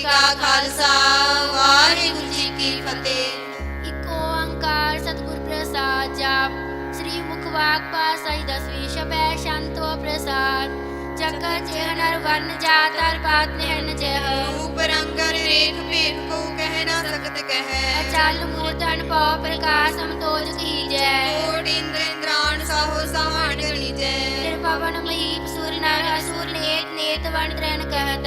ਜੀ ਕਾ ਖਾਲਸਾ ਵਾਹਿਗੁਰੂ ਜੀ ਕੀ ਫਤਿਹ। ਇਕ ਓੰਕਾਰ ਸਤਿਗੁਰ ਪ੍ਰਸਾਦ ਜਾਪ। ਸ੍ਰੀ ਮੁਖ ਵਾਕ ਪਾਸਾਈ ਦਸਵੀਂ ਸ਼ਬੈ ਸ਼ੰਤੋ ਪ੍ਰਸਾਦ। ਜਗਤ ਜਹ ਨਰ ਵਰਨ ਜਾਤ ਅਰ ਪਾਤ ਨਹਿਨ ਜਹ। ਰੂਪ ਰੰਗ ਰੇਖ ਭੇਖ ਕੋ ਕਹਿ ਨਾ ਸਕਤ ਕਹਿ। ਅਚਲ ਮੂਰਤਨ ਪਉ ਪ੍ਰਕਾਸ਼ ਸਮਤੋਜ ਕੀਜੈ ਕੋਟ ਇੰਦਰ ਇੰਦਰਾਣ ਸਾਹੋ ਸਾਵਣ ਗਣੀ ਜੈ। ਤਿਰ ਪਵਨ ਮਹੀਪ ਸੁਰ ਨਰ ਅਸੁਰ ਨੇਤ ਨੇਤ ਵਣ ਤ੍ਰਣ ਕਹਿਤ।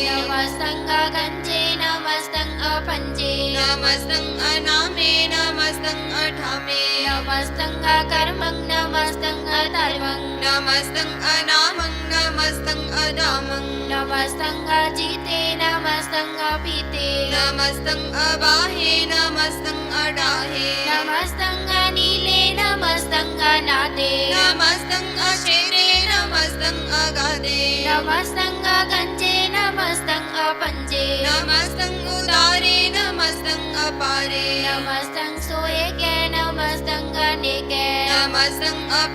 कर्म नमस्तं नमस्त अनामं नमस्त अनामं। नमस्तगिते नमस्तङ्गा पीते नमस्तं अबाहे नमस्त अडाहे नमस्तग नीले नमस्तग नादे नमस्तग शेरे नमस्ते नमस्तगे नमस्तग पञ्जे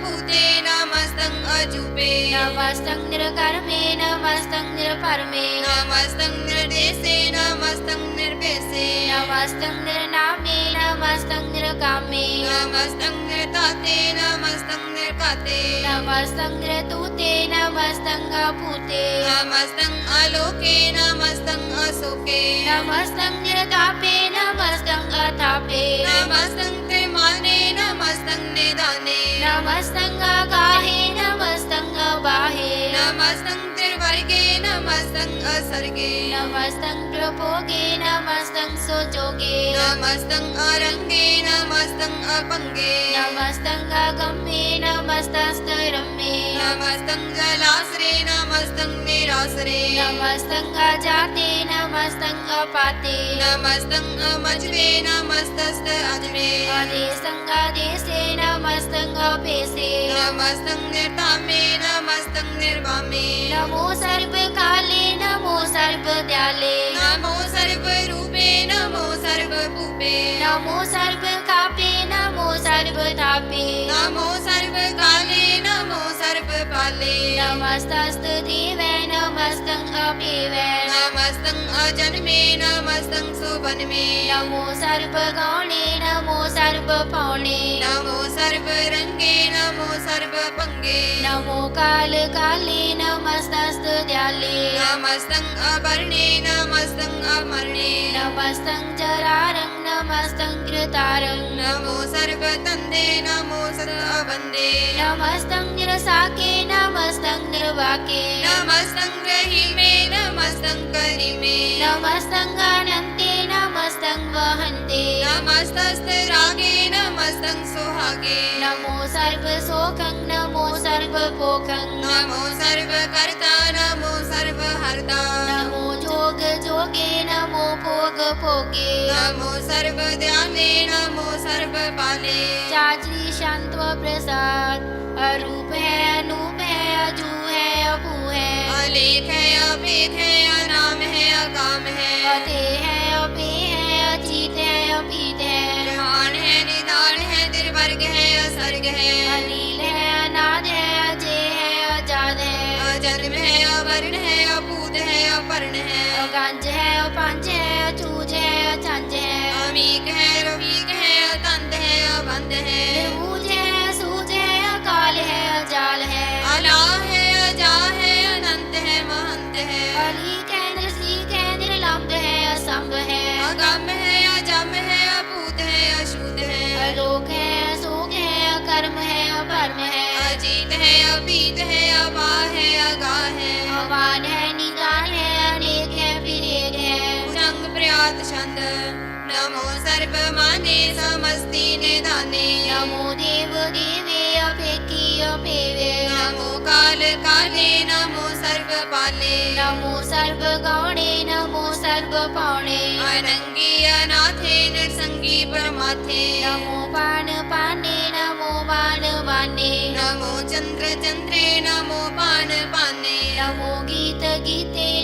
भूते नमस्तं अजुपे नमस्तं निरकर्मे नमस्तं निरपरमे नमस्तं निर्देशे नमस्तं निर्भेशे नमस्तं निर्नामे नमस्तं निरकामे नमस्तं निर्ताते नमस्तं निर्कते नमस्तं निर्तूते नमस्तं अभूते नमस्तं अलोके नमस्तं असुके नमस्तं निर्तापे नमस्तं अथापे नमस्तं त्रिमाने नमस्तं निदाने। नमस्तं गाहे नमस्तं बाहे। नमस्तं नमस्तं असर्गे नमस्तं प्रभोगे नमस्तं मस्त नमस्तं नमस्त नमस्तं मस्त अपङ्गे नमस्तम्येन मस्त नमस्तं नमस्तरेण नमस्तं निरासरे नमस्तं अपाते। नमस्तं अमज्वे नमस्तस्त अजुरे अने संघादेशेन नमस्तं अपेसे नमस्तं निर्धामे नमस्तं निर्वामे नमो सर्वकाले नमो सर्वदयाले। नमो सर्वरूपे नमो सर्वभूपे। नमो सर्वकापे नमो सर्वधापे। नमस्त देवै नमस्तं अभि नमसं अजन्मे नमसं नमो सर्वगौणे नमो सर्वफले नमो सर्वरङ्गे नमो सर्वभङ्गे। नमो कालकाले नमस्त द्याले अवर्णे नमसं अमर्णे। नमस्सं च नमस्तं कृतारं नमो सर्वतन्दे नमो नमोन्दे नमस्तं निरसाके नमस्तं निर्वाके नमस्तं ग्रहिमे नमस्तं करिमे नमस्तं नमस्तं वहन्ते नमस्तस्तरागे नमस्तं सुहागे नमो सर्वशोकं नमो सर्वं नमो सर्वकर्ता नमो सर्वहर्ता। नमो भोगे नमो भोग भोगे। नमो सर्वध्याने नमो सर्वपाले। चाचरी शांत प्रसाद अरूप है अनूप है अजू है अभू है। अलेख है अभेद है अनाम है अकाम है। अते है अभे है अचीत है अपीत है। निर्माण है निदान है दिर्वर्ग है असर्ग है। अनिल है अनाद है अजय है अजाद है। अजन्म है अवर्ण है अभूत पांचे छूछे छांचे अमीक है रमीक है कंध है बंद है। ऊझे सूझे काल है जाल है। अला है जा है अनंत है महंत है। अलीक है नरसीक है लंब है असंभ है। अगम है अजम है अभूत है अशुद्ध है। अलोक है अशोक है अकर्म है अपर्म है। अजीत है अभीत है अबा है अगा है। अवान है प्रयात छन्द नमो सर्वमाने समस्ति निधाने नमो देव देवे अपेकीयपेमे नमो काल काले नमो सर्वपाले। नमो सर्वगौणे नमो सर्वपाणे। सर्पपाणे अनङ्गीयनाथेन नृसङ्गी परमाथे नमो पानपाने नमो पानपाने नमो चन्द्र चन्द्रे नमो पानपाने नमो गीत गीते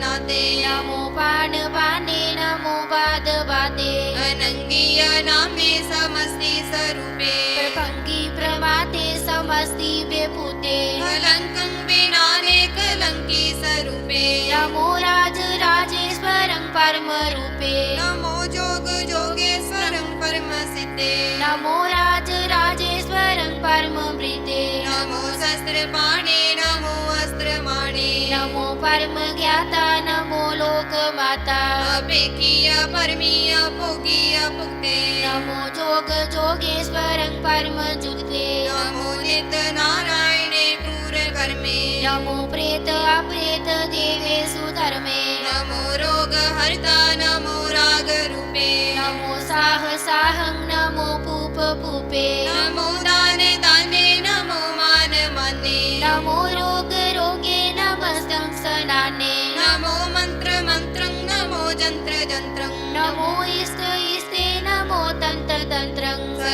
नाते नमो पानपाने नमो वाद वादे अलङ्किय नामे समस्ति स्वरूपेकि प्रभाते समस्ति विभूते कलङ्क विनाने कलङ्कि स्वरूपे नमो राज राजेश्वरं परमरूपे। नमो जोग योगेश्वरं परमसिते नमो राज राजेश्वरं परम नमो शस्त्रपाणे नमो परम ज्ञाता नमो लोक माता अपेकीय परमीय भोगीय भुक्ते। नमो जोग जोगेश्वरं परम जुगते। नमो नित नारायणे क्रूर कर्मे नमो प्रेत अप्रेत देवेषु धर्मे। नमो रोग हर्ता नमो राग रूपे नमो साह साहं नमो पूप पूपे। नमो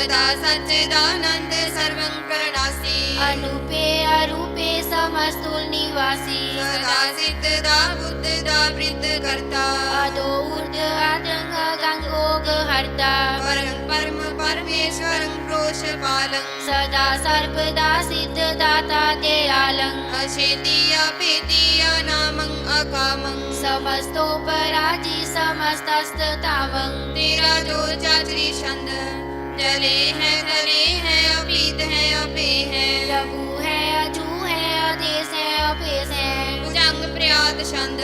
सदा सच्चिदानन्द सर्वं करणासि। अनूपे अरूपे समस्तुल निवासी सदा सिद्धदा बुद्धदा वृद्धकर्ता अदो ऊर्ध आदंग गंगोग हर्ता। परं परम परमेश्वरं प्रोषपालं सदा सर्वदा सिद्ध दाता दयालं अशेतीय पेतीय नामं अकामं समस्तोपराजि समस्तस्ततावं तेरा जो चाचरी छंद जले है तले है अपीत है अपे है। लघु है अजू है आदेश है अपेश है। भुजंग प्रयात छंद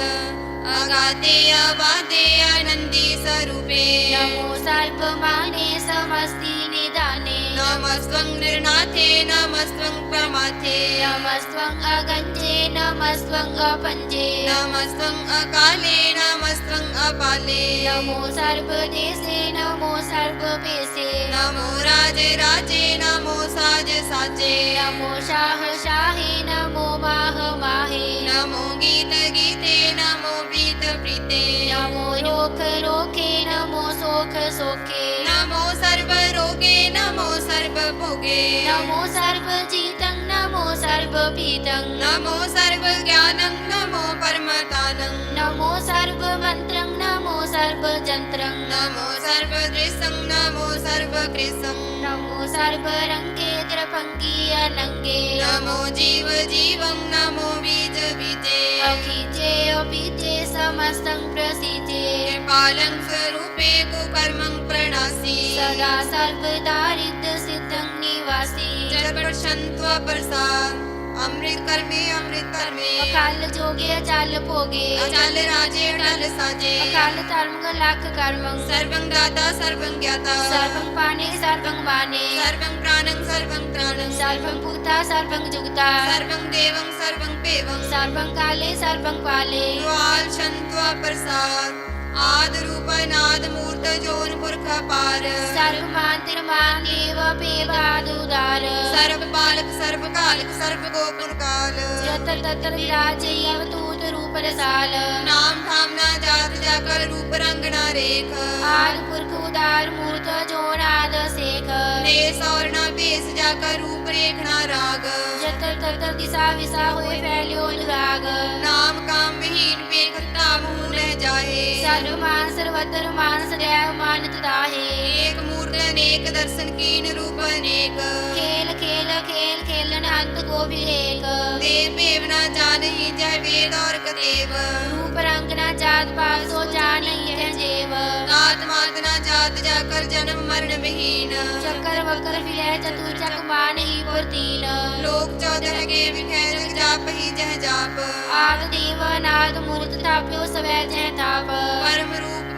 अगाधे अबाते आनंदी स्वरूपे। नमो सर्वमाने समस्ति निदाने। नमस्त्वं निर्नाथे नमस्त्वं प्रमाथे। नमस्त्वं अगञ्जे नमस्त्वं अपञ्जे नमस्त्वं अकाले नमस्त्वं अपाले नमो सर्वदेशे नमो सर्वपेशे नमो राजे राजे नमो साज साजे। नमो शाह शाहे नमो माह माहे नमो गीत गीते नमो प्रीत प्रीते। नमो रोख रोखे नमो सोख सोखे नमो सर्व रोगे नमो सर्व भोगे। नमो सर्वजितं नमो सर्वं नमो सर्वज्ञानं नमो परमतानं नमो सर्वमन्त्रं। सर्वजन्त्रं नमो सर्वदृशं नमो सर्वकृशं। नमो सर्वरङ्गे द्रपङ्गी अनङ्गे नमो जीव जीवं नमो बीज बीजे। अखिजे अपिजे समस्तं प्रसीजे। कृपालं स्वरूपे कुकर्मं प्रणासि। सदा सर्वदारिद्र्यसिद्धं निवासी। जलप्रशन्त्व प्रसाद अमृत कर्मे अमृत कर्मे अकाल जोगे अचाल भोगे अचल राजे अटल साजे। अकाल धर्म लाख कर्मं। सर्वं दाता सर्वं ज्ञाता। सर्वं पाने सर्वं माने। सर्वं प्राणं सर्वं त्राणं। सर्वं भूता सर्वं जुगता। सर्वं देवं सर्वं पेवं। सर्वं काले सर्वं पाले द्वाल छन्त्व प्रसाद। ਆਦ ਰੂਪ ਅਨਾਦ ਮੂਰਤ ਜੋਨ ਪੁਰਖ ਅਪਾਰ। ਸਰਬ ਮਾਨ ਤਿਰਮਾਨ ਦੇਵ ਪੇਵਾਦ ਉਦਾਰ। ਸਰਬ ਪਾਲਕ ਸਰਬ ਕਾਲਕ ਸਰਬ ਗੋਪੁਰ ਕਾਲ। ਜਤਰ ਤਤਰ ਵਿਰਾਜੇ ਅਵਤੂਤ ਰੂਪ ਰਸਾਲ। ਨਾਮ ਧਾਮ ਨਾ ਜਾਤ ਜਾਕਲ ਰੂਪ ਰੰਗਣਾ ਰੇਖ। ਆਦ ਪੁਰਖ ਉਦਾਰ ਮੂਰਤ ਜੋਨ ਆਦ ਸੇਖ। ਨੇ ਸੌਰਣਾ ਭੇਸ ਜਾਕਲ ਰੂਪ ਰੇਖਣਾ ਰਾਗ। ਜਤਰ ਤਤਰ ਦਿਸਾ ਵਿਸਾ ਹੋਏ ਫੈਲਿਓ ਲਗਾਗ ਨਾਮ ਕਾਮ ਨਾਨਕ ਪੀਰ ਖੱਤਾ ਮੂਹ ਨਹਿ ਜਾਹੇ ਸਾਨੂੰ ਮਾਨ ਸਰਵਤਰ ਮਾਨ ਸਦੈਵ ਮਾਨਤ ਦਾਹੇ ਏਕ ਮੂਰਤ ਅਨੇਕ ਦਰਸ਼ਨ ਕੀਨ ਰੂਪ ਅਨੇਕ। ਖੇਲ ਖੇਲ ਖੇਲ ਅਨੰਤ ਕੋ ਵਿਵੇਕ। ਤੇ ਭੇਵ ਨਾ ਜਾਣਹੀ ਜੈ ਵੇਦ ਔਰ ਕਤੇਵ। ਰੂਪ ਰੰਗ ਨਾ ਜਾਤ ਪਾਤ ਸੋ ਜਾਣਹੀ ਹੈ ਜੇਵ। ਨਾਤ ਮਾਤ ਨਾ ਜਾਤ ਜਾ ਕਰ ਜਨਮ ਮਰਨ ਵਿਹੀਨ ਚੱਕਰ ਵਕਰ ਫਿਰੈ ਚਤੁਰ ਚਕ ਬਾਣੀ ਵਰਤੀਨ ਲੋਕ ਚੌਦਰ ਕੇ ਵਿਖੈ ਰਗ ਜਾਪ ਹੀ ਜਹ ਜਾਪ। ਆਦ ਦੇਵ ਨਾਦ ਮੂਰਤ ਤਾਪਿਓ ਸਵੈ ਜਹ ਤਾਪ। ਪਰਮ ਰੂਪ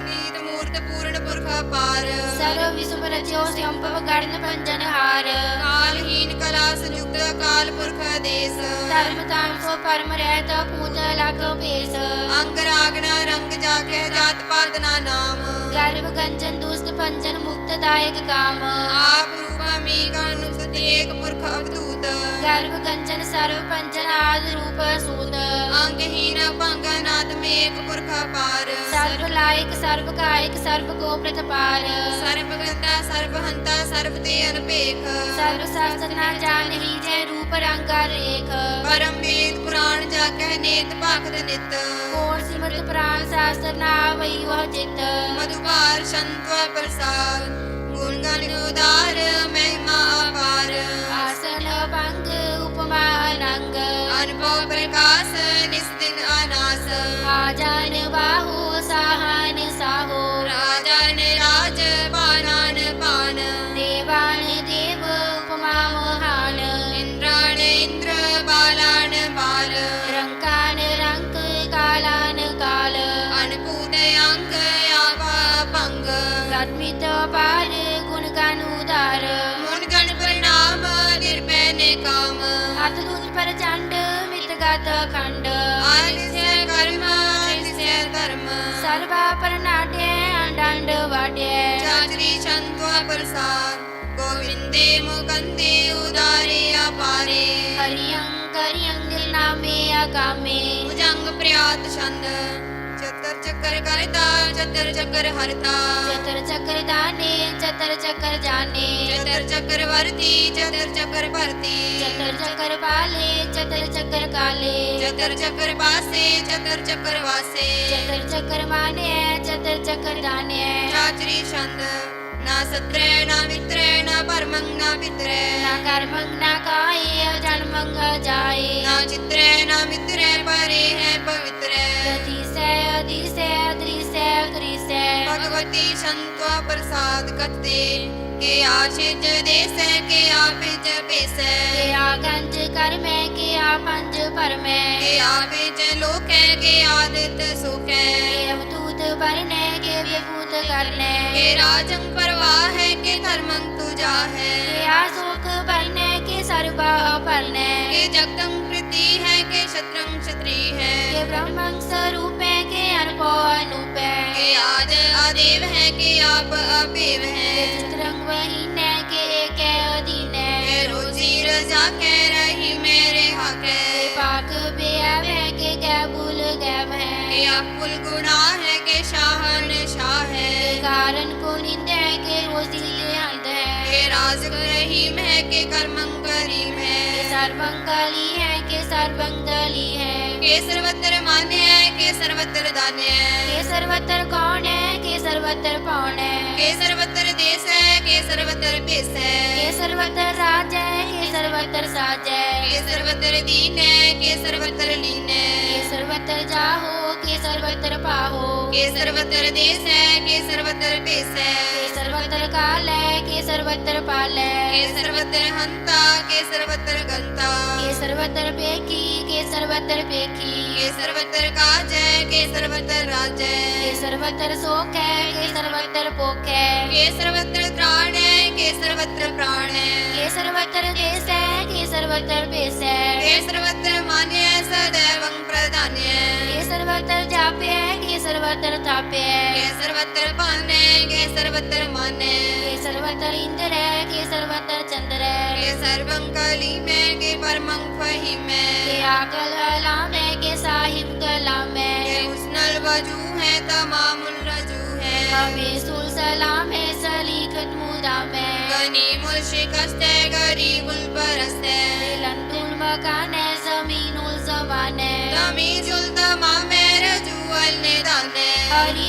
ਅਪਾਰ ਸਰਵ ਵਿਸੁਭ ਰਚਿਓ ਸੰਭਵ ਗੜਨ ਪੰਜਨ ਹਾਰ। ਕਾਲਹੀਨ ਕਲਾ ਸੰਯੁਕਤ ਅਕਾਲ ਪੁਰਖ ਦੇਸ ਧਰਮ ਤਾਮ ਸੋ ਪਰਮ ਰਹਿਤ ਪੂਜ ਲਗ ਭੇਸ। ਅੰਗ ਰਾਗਣਾ ਰੰਗ ਜਾ ਕੇ ਜਾਤ ਪਾਤ ਨਾ ਨਾਮ। ਗਰਭ ਗੰਜਨ ਦੁਸਤ ਪੰਜਨ ਮੁਕਤ ਦਾਇਕ ਕਾਮ। ਆਪ ਰੂਪਾ ਮੀ ਗਾਨੁ ਸਤਿ ਪੁਰਖ ਅਵਧੂ ਸੂਤ। ਗਰਭ ਕੰਚਨ ਸਰਵ ਪੰਚਨ ਆਦ ਰੂਪ ਸੂਤ। ਅੰਗਹੀਨ ਭੰਗ ਨਾਦ ਮੇਕ ਪੁਰਖ ਪਾਰ ਸਰਬ ਲਾਇਕ ਸਰਬ ਕਾਇਕ ਸਰਬ ਕੋ ਪ੍ਰਤਪਾਰ ਸਰਬ ਗੰਦਾ ਸਰਬ ਹੰਤਾ ਸਰਬ ਤੇ ਅਨਪੇਖ ਸਰਬ ਸਾਸਤ ਨਾ ਜਾਣਹੀ ਜੈ ਰੂਪ ਰੰਗਾ ਰੇਖ। ਪਰਮ ਵੇਦ ਪੁਰਾਣ ਜਾਗੈ ਨੇਤ ਭਗਤ ਨਿਤ। ਕੋੜ ਸਿਮਰਤ ਪ੍ਰਾਨ ਸਾਸਤ ਨਾ ਵਈ ਵਹ ਚਿਤ। ਮਧੁਪਾਰ ਸੰਤਵ ਪ੍ਰਸਾਦ। ਗੁਣ ਗਨ ਉਦਾਰ ਮਹਿਮਾ प्रकाश निस्तिन अनासवा जाने ਗਤ ਖੰਡ ਆਨਿਸੈ ਕਰਮ ਨਿਸੈ ਧਰਮ। ਸਰਵਾ ਪਰਨਾਟੇ ਅੰਡੰਡ ਵਾਟੇ ਚਾਚਰੀ ਸੰਤਵਾ ਪ੍ਰਸਾਦ ਗੋਵਿੰਦੇ ਮੁਕੰਦੇ ਉਦਾਰੇ ਅਪਾਰੇ। ਹਰਿਯੰ ਕਰਿਯੰ ਦਿਲ ਨਾਮੇ ਅਕਾਮੇ ਭੁਜੰਗ ਪ੍ਰਿਆਤ ਛੰਦ चक्कर करता चतर चक्कर हरता चतर चक्कर दाने चतर चक्कर जाने चतर चक्कर वरती चतर चक्कर भरती चतर चक्कर पाले चतर चक्कर काले चतर चक्कर बासे चतर चक्कर वासे चतर चक्कर माने चतर चक्कर दाने चाचरी छंद ना सत्रे ना मित्रे ना परमंग ना पित्रे ना कर्मंग ना काये जन्मंग जाए ना चित्रे ना मित्रे परे है पवित्र भगवती संत्वा प्रसाद करते। के आशिज देश के आपिज पेश के आगंज कर्म के आपंज परम। के आपिज लोक है के आदित सुख। है के अवधूत परन के विभूत करने के राजं परवाह है के धर्मं तुजा है। के आशोक परन के सर्वा अपरन के जगदं कृति है के शत्रं क्षत्रि है। के ब्रह्मं स्वरूप के आद आदेव हैं के आप अपेव हैं। रंग वही न के एक अधीन है। रोजी रजा के रही मेरे हक है। पाक बेअब है के कैबुल गैब है। के अकुल गुना है के शाहन शाह है कारण को निंद है के रोजी अंध है। के राज रहीम है के कर्मं करीम है। सर्वं है सर्वंगली है के सर्वत्र मान्य है के सर्वत्र दान्य है के सर्वत्र कौन है के सर्वत्र कौन है के सर्वत्र देश है के सर्वत्र पेश है के सर्वत्र राज है के सर्वत्र साज है के सर्वत्र दीन है के सर्वत्र लीन है के सर्वत्र जाहो के सर्वत्र पाहो के सर्वत्र देश है के सर्वत्र देश है के सर्वत्र काल है के सर्वत्र पाल है के सर्वत्र हंता के सर्वत्र गंता के सर्वत्र पेखी के सर्वत्र पेखी के सर्वत्र काज है के सर्वत्र राज है के सर्वत्र शोक है के सर्वत्र पोख है के सर्वत्र त्राण है के सर्वत्र प्राण है के सर्वत्र देश है के सर्वत्र पेश है के सर्वत्र मान्य सदैव प्रधान्य के सर्वत्र जाप्य है सर्वत्र तापे। के सर्वत्र पाने के सर्वत्र माने। के सर्वत्र इंद्र है के सर्वत्र चंद्र। है के सर्वं कली में के परमं फही में के आकल हला में के साहिब कला में के उस नल वज़ू है तमाम रजू है। कभी सुल सलाम है सली खतमुदा में गनी मुल शिकस्त है गरीब उल परस्त। है लंतुल मकान है ज़मीन उल जबान है तमीजुल तमाम हरी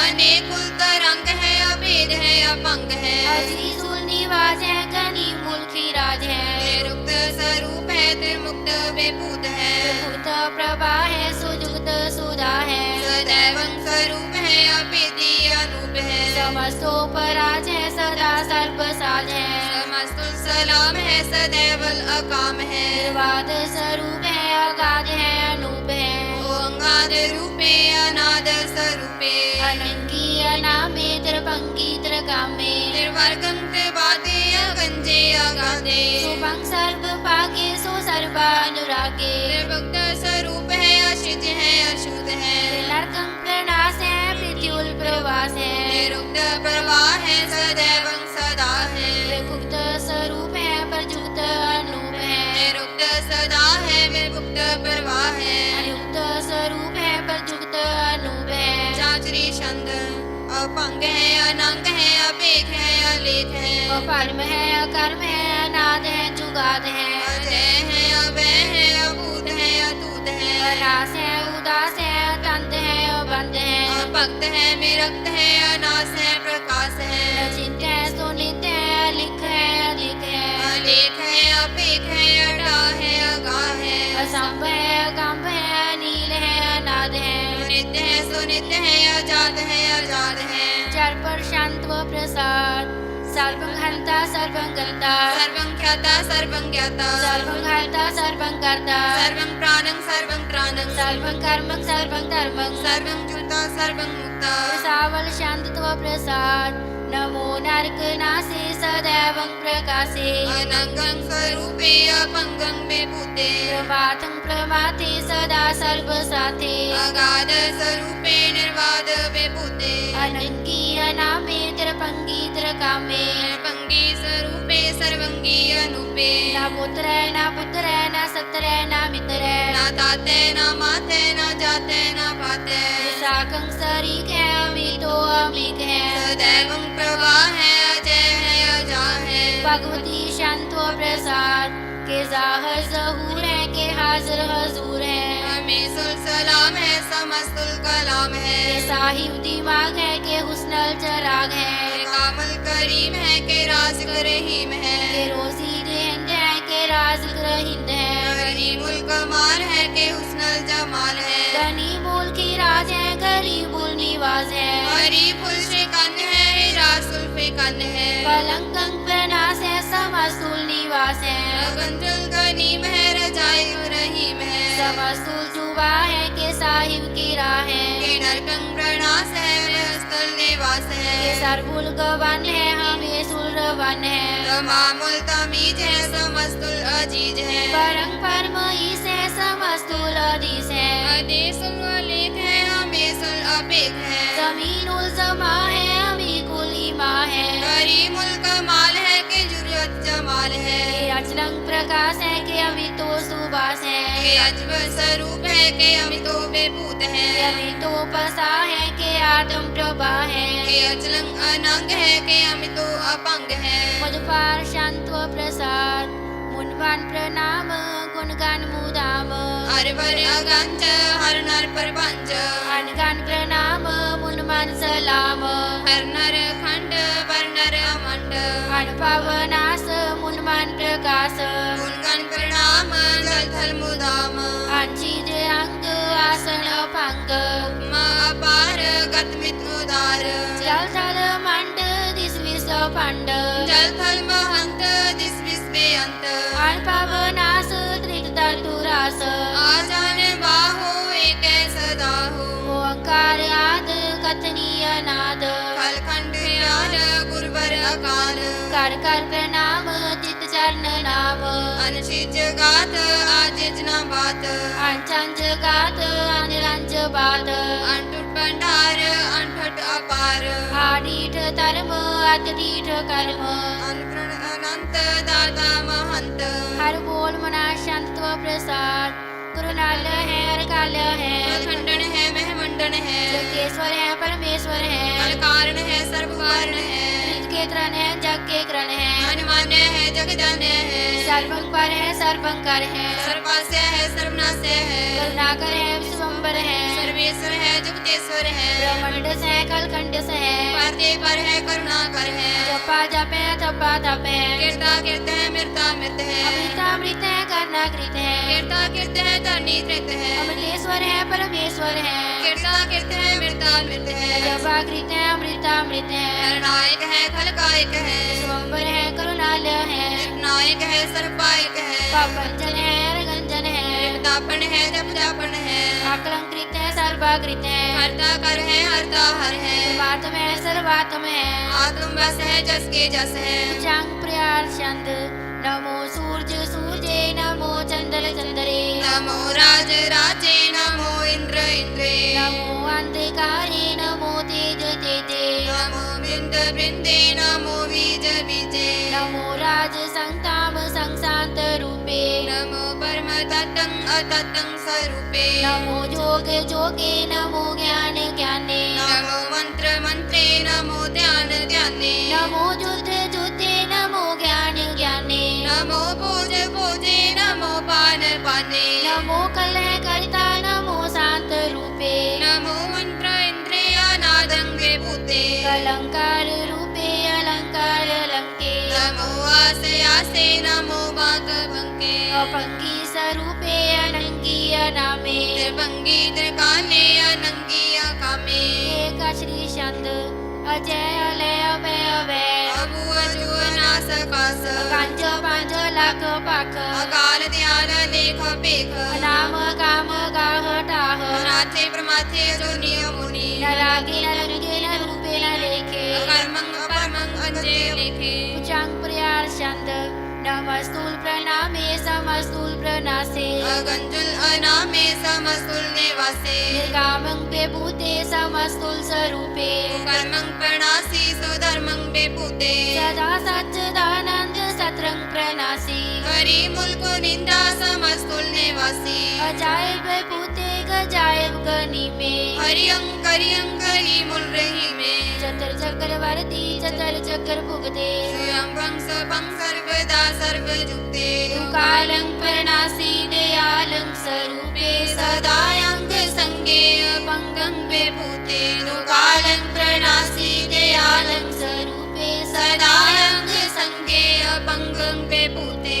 अनेक तरंग है अबेद है अमंग है। अज़ीज़ निवाज है गनी की राज है। रुक्त स्वरूप है त्रिमुक्त विभूत है। प्रभा है सुजुक्त सुधा है। सदैव स्वरूप है अपेदी अनूप है। समस्तो पराज है सदा सर्व साज है सलाम है सदैव अकाम है। निर्वाद स्वरूप है अगाध स्वरूपे अनङ्गीय नामे त्रिभङ्गी त्रिकामे निर्वर्गं ते वादेय गञ्जे अगादे सुभं सर्व पागे सो सर्वानुरागे। त्रिभुक्त स्वरूप है अशुद्ध है अशुद्ध है। त्रिलर्कं प्रणास है प्रत्युल प्रवास है। निरुक्त प्रवाह है सदैव सदा है। त्रिभुक्त स्वरूप है प्रजुक्त अनुप है। निरुक्त सदा है निर्भुक्त प्रवाह है। छंद अपंग है अनंग है अपेख है अलेख है। अपर्म है अकर्म है अनाद है जुगाद है। अजय है अवय है अभूत है अतूत है। अनास है उदास है अतंत है अबंध है। अभक्त है विरक्त है अनास है नित्य है है अजात है अजात है। जड़ पर शांत व प्रसाद। सर्वं सर्वंगता। सर्वंख्याता सर्वंज्ञाता सर्वंघाता सर्वंकर्ता सर्वं प्राणं सर्वं प्राणं। सर्वं कर्मं सर्वं धर्मं। सर्वं जुता सर्वं मुक्ता। सावल शांतत्व प्रसाद। नमो नरक नासे सदैवं प्रकाशे। अनङ्गं स्वरूपे अपङ्गं विभूते प्रभातं प्रमाथे सदा सर्वसाथे। अगाध स्वरूपे निर्वाद विभूते अनङ्गी अनामे तिरपङ्गी तिरकामे पंगी स्वरूपे सर्वंगी अनुपे। न पुत्र न पुत्र न सत्र न मित्र। न ताते न माते न जाते न पाते साकं सरीक है अमितो है। सदैवं प्रवाह है अजय है अजा है। भगवती शांतो प्रसाद के जाहर जहूर है के हाजिर हजूर है। हमें सलाम है समस्तुल कलाम है। साहिब दिमाग है के हुस्नल चराग है। कामल करीम है के राज रहीम के है रोजी हिंद है के राज हिंद है। करीमुल कमाल है के हुस्नल जमाल है। गनी मूल की राज है गरीबुल निवाज है। कन है। पलंकं प्रनाश है समस्तुल निवास है। गंजुल गनीम है रजाई रहीम है। समस्तुल जुबा है के साहिब की राह है। के नरकं प्रणास है स्थल निवास के है सरबुल गवन है हमें सुरवन है। तमामुल तमीज है समस्तुल अज़ीज़ है। परम परम ईस है समस्तुल अदीस है। अदेसुल है हमेसुल अपेख है। ज़मीन उल जमा है ईमा है। करीमुल कमाल है के जुरियत जमाल है। के अचलंग प्रकाश है के अभी तो सुबास है। के अजब स्वरूप है के अमितो बेभूत है। अभी तो पसा है के आत्म प्रभा है। के अचलंग अनंग है के अमितो अपंग है। मधुपार शांत प्रसाद मुनवान प्रणाम गुणगान मुदाम। हर हरवर अगंज हर नर प्रपंच अनगान प्रणाम मुनमान सलाम। ਪ੍ਰਕਾਸ਼। ਗੁਣਗਨ ਪ੍ਰਣਾਮ ਜਲ ਥਲ ਮੁਦਾਮ। ਆਂਜੀ ਦੇ ਅੰਗ ਆਸਣ ਭੰਗ। ਮਾ ਅਪਾਰ ਗਤ ਮਿਤ ਉਦਾਰ ਜਲ ਥਲ ਮੰਡ ਦਿਸ ਵਿਸ ਪੰਡ ਜਲ ਥਲ ਮਹੰਤ ਦਿਸ ਵਿਸ ਬੇਅੰਤ। ਆਲ ਪਵਨਾਸ ਤ੍ਰਿਤ ਤੂ ਰਾਸ। ਆਜਾਨੇ ਬਾਹੂ ਏਕੈ ਸਦਾ ਹੋ ਓੰਕਾਰ ਆਦ ਕਥਨੀ ਅਨਾਦ। ਕਲਖੰਡ ਯਾਰ ਗੁਰਵਰ ਅਕਾਲ ਕਰ ਕਰ ਪ੍ਰਣਾ नाम अनशिज गात आजिज न बात अंचंज गात अनिरंज बात अनटुट भंडार अपार आडीठ धर्म कर्म अनप्रण अनंत दाता महंत हर बोल मना शांत व प्रसाद गुरु नाल है हर काल है खंडन है है जगेश्वर है परमेश्वर है कारण है सर्वकारण है निज के त्रन है जग के क्रन है। अनुमान्य है जगजान्य है। सर्वं पर है सर्वंकर है। सर्वास्य है सर्वनाश है। करुणाकर है विश्वम्बर है। सर्वेश्वर है जुगतेश्वर है। ब्रह्मंड है कलखंड है। पाते पर है करुणाकर है। जपा जप है। कीर्ता कीर्त है मृता मृत है। अमृता अमृत है है। कीर्ता कीर्त है है। अमृतेश्वर है परमेश्वर है। कीर्ता कीर्त है मृता मृत है। है अमृता अमृत है। नायक है खलकायक है। है करुणालय है। नायक है सर्पायक है। पापंजन है तापन है जापन है। आकलंकृत है सर्वाकृत है। हरता कर है हरता हर है। सर्वात्म है सर्वात्म है। आत्म बस है जस के जस है। चांग प्रियार छंद नमो सूर्य सूर्य नमो चंद्र चंद्रे। नमो राज राजे नमो इंद्र इंद्रे। नमो अंधकारे नमो तेज तेजे। नमो बृंद बृंदे नमो बीज बीजे। नमो राज संताम संशांत रूपे। नमो ततं अततं स्वरूपे। नमो जोगे जोगे नमो ज्ञान ज्ञाने। नमो मंत्र मंत्रे नमो ध्यान ध्याने। नमो जुद्धे जुद्धे नमो ज्ञान ज्ञाने। नमो भोज भोजे नमो पान पाने। नमो कल करता नमो शान्त रूपे। नमो मंत्र मन्त्र इन्द्रियानादङ्गे भूते। अलंकार रूपे अलङ्कार अलङ्के नमो आसे आसे नमो बाग बंके अपङ्गे रूपे अनंगिया नामे। त्रिभंगी त्रिकाने अनंगिया कामे। एक श्री छंद अजय अलय अभय अभय। अबु अजु अनास कास। कांच पाँच लाख पाख। अकाल ध्यान लेख पेख नाम काम गाह टाह। नाथे प्रमाथे जोनि मुनि नरागे नरगे नरूपे नरेखे। अकर्मंग लेखे परमंग अंजे लेखे उचांग प्रयार शांत नमस्तुल प्रणामे समस्तुल प्रणासे। अगंजुल अनामे समस्तुल निवासे। निर्गामं पे भूते समस्तुल स्वरूपे। कर्मं प्रणासि सुधर्मं पे भूते। सदा सच्चिदानंद सत्रं प्रणासि। हरि मुल्क निंदा समस्तुल निवासी। अजाय पे भूते हरियं करियं रही में। चतर चक्र वर्ती चतर चक्र भुगते सर्वदा सर्व सर्वे कालं परनासी दयालं स्वरूपे। सदायं संगे अपंगं विभूते कालं प्रणासि दयालं स्वरूपे। सदायं संगे अपंगं विभूते